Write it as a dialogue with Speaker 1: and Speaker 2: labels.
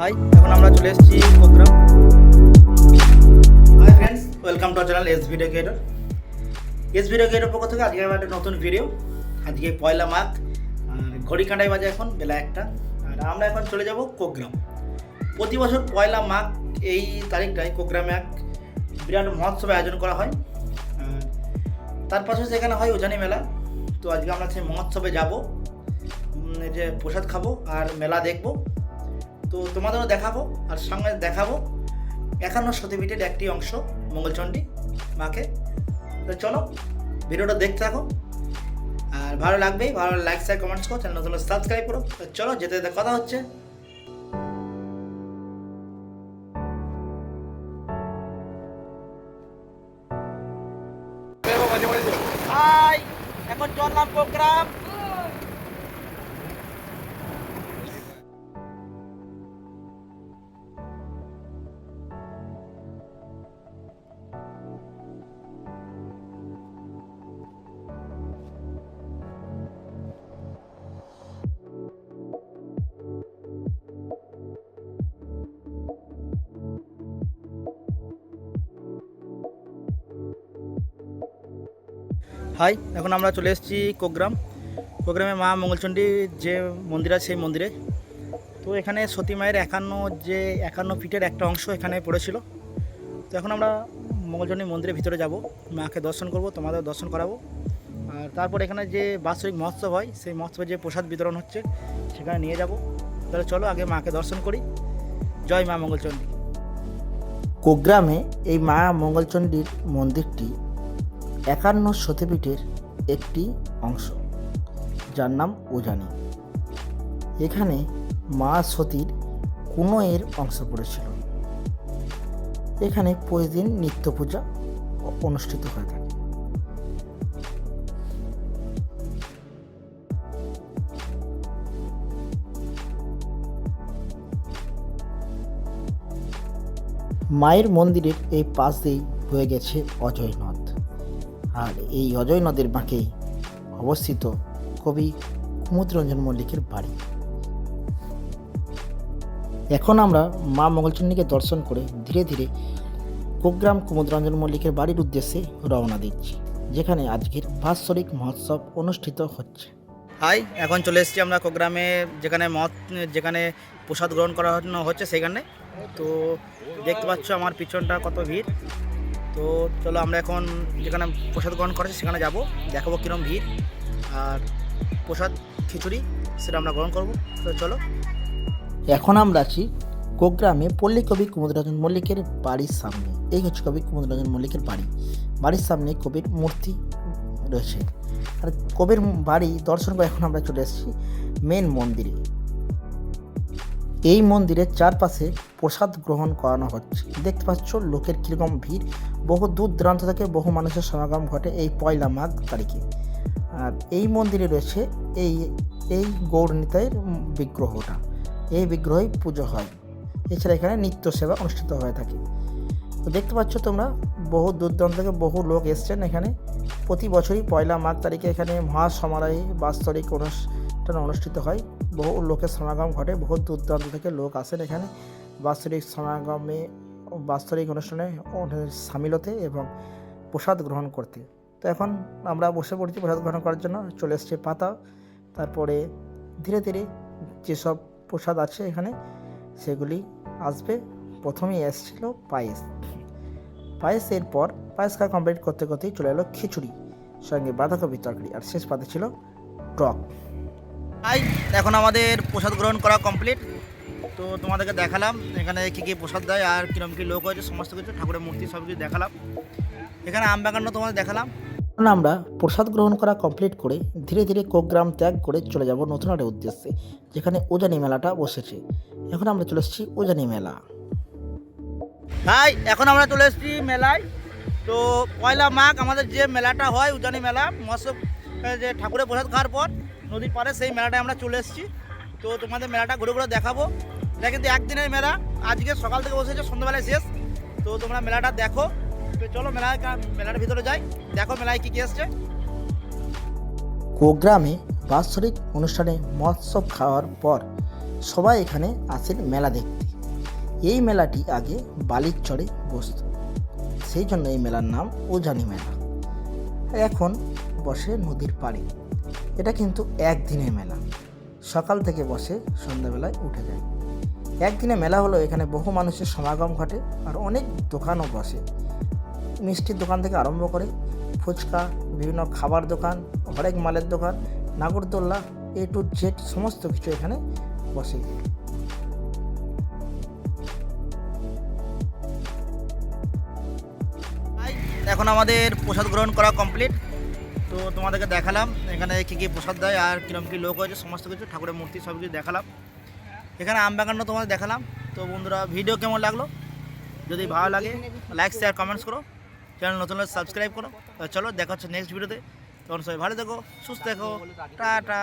Speaker 1: High এখন আমরা চলে এসেছি program hi friends welcome to channel S video creator S video creator পক্ষ থেকে আজকে আমার একটা নতুন ভিডিও আজকে পয়লা মাঘ ঘড়ি কাঁটাই বাজে এখন, বেলা একটা। আর আমরা এখন চলে যাব কোগ্রাম। প্রতি বছর পয়লা মাঘ এই তারিখটায় কোগ্রামে এক বিরাট মহোৎসব আয়োজন করা হয়। তার পাশে সেখানে হয় উজানি মেলা। তো আজকে আমরা সেই মহোৎসবে যাব যে প্রসাদ খাব আর মেলা দেখব। তো তোমাদেরও দেখাবো আর সঙ্গে দেখাবো একান্ন সতীপীঠের একটি অংশ মঙ্গলচণ্ডী মাকে। তো চলো, ভিডিওটা দেখতে থাকো। আর ভালো লাগবেই ভালো লাইক শেয়ার কমেন্টস করো চ্যানেল নতুন সাবস্ক্রাইব করো। তো চলো, যেতে যেতে কথা হচ্ছে। এখন চললাম প্রোগ্রাম হাই, এখন আমরা চলে এসেছি কোগ্রাম। কোগ্রামে মা মঙ্গলচণ্ডী যে মন্দির আছে, সেই মন্দিরে। তো এখানে সতী মায়ের একান্ন যে, একান্ন ফিটের একটা অংশ এখানে পড়েছিল। তো এখন আমরা মঙ্গলচণ্ডী মন্দিরের ভিতরে যাব। মাকে দর্শন করব, তোমাদের দর্শন করাবো। আর তারপর এখানে যে বাৎসরিক মহোৎসব হয়, সেই মহোৎসবে যে প্রসাদ বিতরণ হচ্ছে, সেখানে নিয়ে যাব। তাহলে চলো, আগে মাকে দর্শন করি। জয় মা মঙ্গলচণ্ডী। কোগ্রামে এই মা মঙ্গলচণ্ডীর মন্দিরটি একান্ন সতীপীঠের একটি অংশ, যার নাম উজানি। এখানে মা সতীর কোনো এর অংশ পড়েছিল। এখানে প্রতিদিন নিত্য পূজা অনুষ্ঠিত হয়ে থাকে। মায়ের মন্দিরের এই পাশ দিয়েই হয়ে গেছে অজয় নদ। আর এই অজয় নদীর বাঁকেই অবস্থিত কবি কুমুদরঞ্জন মল্লিকের বাড়ি। এখন আমরা মা মঙ্গলচণ্ডীকে দর্শন করে ধীরে ধীরে কোগ্রাম কুমুদরঞ্জন মল্লিকের বাড়ির উদ্দেশ্যে রওনা দিচ্ছি, যেখানে আজকের বাৎসরিক মহোৎসব অনুষ্ঠিত হচ্ছে। হাই, এখন চলে এসেছি আমরা কোগ্রামে, যেখানে মত যেখানে প্রসাদ গ্রহণ করা হচ্ছে সেখানে তো দেখতে পাচ্ছ আমার পিছনটা কত ভিড়। তো চলো আমরা এখন যেখানে প্রসাদ গ্রহণ করেছি সেখানে যাব, দেখাবো কীরকম ভিড়। আর প্রসাদ, খিচুড়ি সেটা আমরা গ্রহণ করব। তো চলো। এখন আমরা আছি কোগ্রামে পল্লী কবি কুমুদরাজন মল্লিকের বাড়ির সামনে। এই হচ্ছে কবি কুমুদরাজন মল্লিকের বাড়ি। বাড়ির সামনে কবির মূর্তি রয়েছে। আর কবির বাড়ি দর্শন করে এখন আমরা চলে এসেছি মেন মন্দিরে। এই মন্দিরের চারপাশে প্রসাদ গ্রহণ করানো হচ্ছে। দেখতে পাচ্ছ, লোকের কীরকম ভিড়। বহু দূর দূরান্ত থেকে বহু মানুষের সমাগম ঘটে এই পয়লা মাঘ তারিখে। আর এই মন্দিরে রয়েছে এই এই গৌরনীতায়ের বিগ্রহটা। এই বিগ্রহেই পুজো হয়। এছাড়া এখানে নিত্য সেবা অনুষ্ঠিত হয়ে থাকে। তো দেখতে পাচ্ছ তোমরা, বহু দূর দূরান্ত থেকে বহু লোক এসছেন এখানে। প্রতি বছরই পয়লা মাঘ তারিখে এখানে মহাসমারোহে বাৎসরিক অনুষ্ঠান অনুষ্ঠিত হয়। বহু লোকের সমাগম ঘটে। বহু দূর দূরান্ত থেকে লোক আসেন এখানে। বাৎসরিক সমাগমে বাৎসরিক অনুষ্ঠানে সামিল হতে এবং প্রসাদ গ্রহণ করতে। তো এখন আমরা বসে পড়েছি প্রসাদ গ্রহণ করার জন্য। চলে এসছে পাতা। তারপরে ধীরে ধীরে যেসব প্রসাদ আছে এখানে, সেগুলি আসবে। প্রথমেই এসেছিল পায়েস। পায়েসের পর পায়েস খাওয়া কমপ্লিট করতে করতেই চলে এলো খিচুড়ি। সঙ্গে বাঁধাকপি তরকারি। আর শেষ পাতে ছিল টক। আই এখন আমাদের প্রসাদ গ্রহণ করা কমপ্লিট তো তোমাদেরকে দেখালাম এখানে কী কী প্রসাদ দেয় আর কীরকম কী লোক হয়েছে সমস্ত কিছু ঠাকুরের মূর্তি সব কিছু দেখালাম। এখানে আম বাগানও তোমাদের দেখালাম। এখন আমরা প্রসাদ গ্রহণ করা কমপ্লিট করে ধীরে ধীরে কোগ্রাম ত্যাগ করে চলে যাব নতুন একটা উদ্দেশ্যে যেখানে উজানি মেলাটা বসেছে। এখন আমরা চলে এসেছি উজানি মেলা। ভাই এখন আমরা চলে এসেছি মেলায়। তো পয়লা মাঘ আমাদের যে মেলাটা হয় উজানি মেলা মৎস্য যে ঠাকুরের প্রসাদ খাওয়ার পর নদীর পাড়ে, সেই মেলাটায় আমরা চলে এসেছি। তো তোমাদের মেলাটা ঘুরে ঘুরে দেখাবো। এটা কিন্তু একদিনের মেলা। আজকে সকাল থেকে বসেছে সন্ধ্যাবেলায় শেষ। তো তোমরা মেলাটা দেখো। তো চলো মেলায় মেলার ভিতরে যাই। দেখো মেলায় কী কী এসছে। কোগ্রামে বাৎসরিক অনুষ্ঠানে মহোৎসব খাওয়ার পর
Speaker 2: সবাই এখানে আসেন মেলা দেখতে। এই মেলাটি আগে বালির চরে বসত। সেই জন্য এই মেলার নাম উজানি মেলা। এখন বসে নদীর পাড়ে। এটা কিন্তু একদিনের মেলা। সকাল থেকে বসে সন্ধ্যাবেলায় উঠে যায়। একদিনে মেলা হলো এখানে বহু মানুষের সমাগম ঘটে আর অনেক দোকানও বসে। মিষ্টির দোকান থেকে আরম্ভ করে ফুচকা, বিভিন্ন খাবার দোকান, হরেক মালের দোকান নাগরদোল্লা এ টু জেড সমস্ত কিছু এখানে বসে। এখন আমাদের প্রসাদ গ্রহণ করা কমপ্লিট তো তোমাদেরকে দেখালাম এখানে কী কী প্রসাদ দেয় আর কীরকম কী লোক হয়েছে, সমস্ত কিছু, ঠাকুরের মূর্তি সব কিছু দেখালাম। এখানে আম বাগানও তোমাদের দেখালাম। তো বন্ধুরা ভিডিও কেমন লাগল? যদি ভালো লাগে লাইক শেয়ার কমেন্টস করো। চ্যানেল নতুন সাবস্ক্রাইব করো। চলো, দেখা হচ্ছে নেক্সট ভিডিওতে তখন সবাই ভালো দেখো সুস্থ দেখো টাটা।